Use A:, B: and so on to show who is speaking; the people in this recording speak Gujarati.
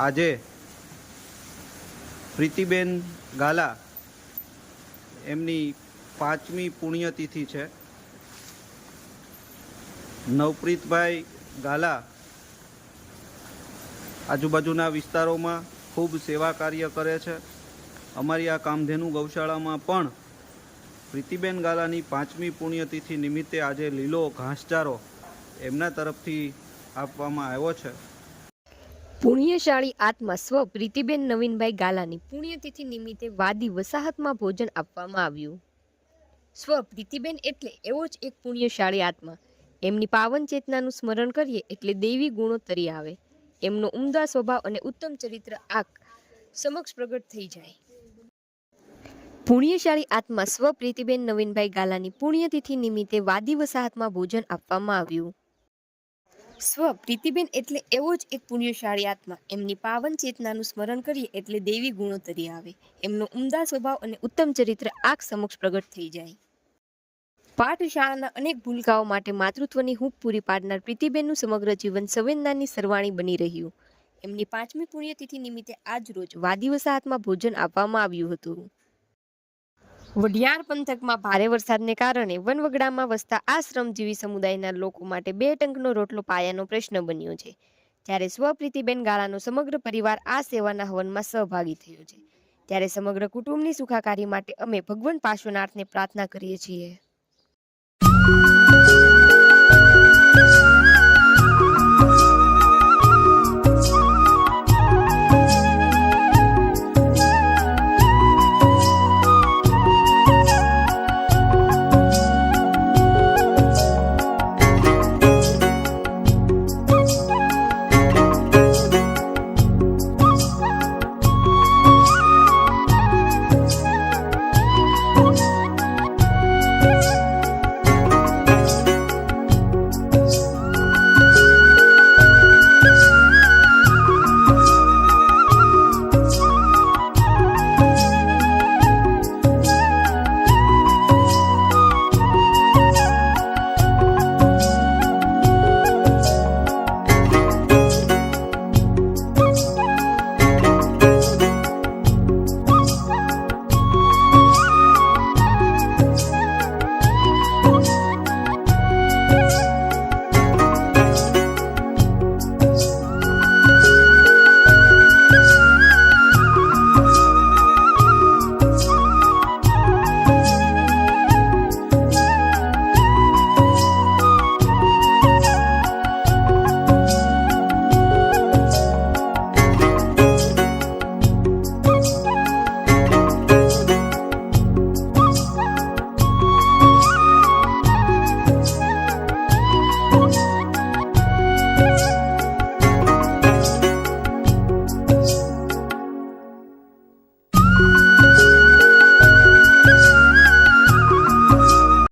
A: આજે પ્રીતિબેન ગાલા એમની પાંચમી પુણ્યતિથિ છે. નવપ્રીતભાઈ ગાલા આજુબાજુના વિસ્તારોમાં ખૂબ સેવા કાર્ય કરે છે. અમારી આ કામધેનુ ગૌશાળામાં પણ પ્રીતિબેન ગાલાની પાંચમી પુણ્યતિથિ નિમિત્તે આજે લીલો ઘાસચારો એમના તરફથી આપવામાં આવ્યો છે.
B: પુણ્યશાળી આત્મા સ્વ પ્રીતિબેન નવીનભાઈ ગાલાની પુણ્યતિથિ નિમિત્તે વાદી વસાહતમાં ભોજન આપવામાં આવ્યું. સ્વ પ્રીતિબેન એટલે એવો જ એક પુણ્યશાળી આત્મા. એમની પાવન ચેતનાનું સ્મરણ કરીએ એટલે દૈવી ગુણો તરી આવે. એમનો ઉમદા સ્વભાવ અને ઉત્તમ ચરિત્ર આક સમક્ષ પ્રગટ થઈ જાય. પુણ્યશાળી આત્મા સ્વ પ્રીતિબેન નવીનભાઈ ગાલાની પુણ્યતિથિ નિમિત્તે વાદી વસાહતમાં ભોજન આપવામાં આવ્યું. સ્વ પ્રીતિબેન એટલે એવો જ એક પુણ્યશાળી આત્મા. એમની પાવન ચેતનાનું સ્મરણ કરીએ એટલે દેવી ગુણો તરી આવે. એમનો ઉમદા સ્વભાવ અને ઉત્તમ ચરિત્ર આંખ સમક્ષ પ્રગટ થઈ જાય. પાઠશાળાના અનેક ભૂલકાઓ માટે માતૃત્વની હૂંફ પૂરી પાડનાર પ્રીતિબેનનું સમગ્ર જીવન સંવેદનાની સરવાણી બની રહ્યું. એમની પાંચમી પુણ્યતિથિ નિમિત્તે આજ રોજ વાદી વસાહતમાં ભોજન આપવામાં આવ્યું હતું. વઢિયાર પંથકમાં ભારે વરસાદને કારણે વનવગડામાં વસતા આ શ્રમજીવી સમુદાયના લોકો માટે બે ટંકનો રોટલો પાયાનો પ્રશ્ન બન્યો છે. જ્યારે સ્વપ્રીતિબેન ગાળાનો સમગ્ર પરિવાર આ સેવાના હવનમાં સહભાગી થયો છે. ત્યારે સમગ્ર કુટુંબની સુખાકારી માટે અમે ભગવાન પાર્શ્વનાથને પ્રાર્થના કરીએ છીએ.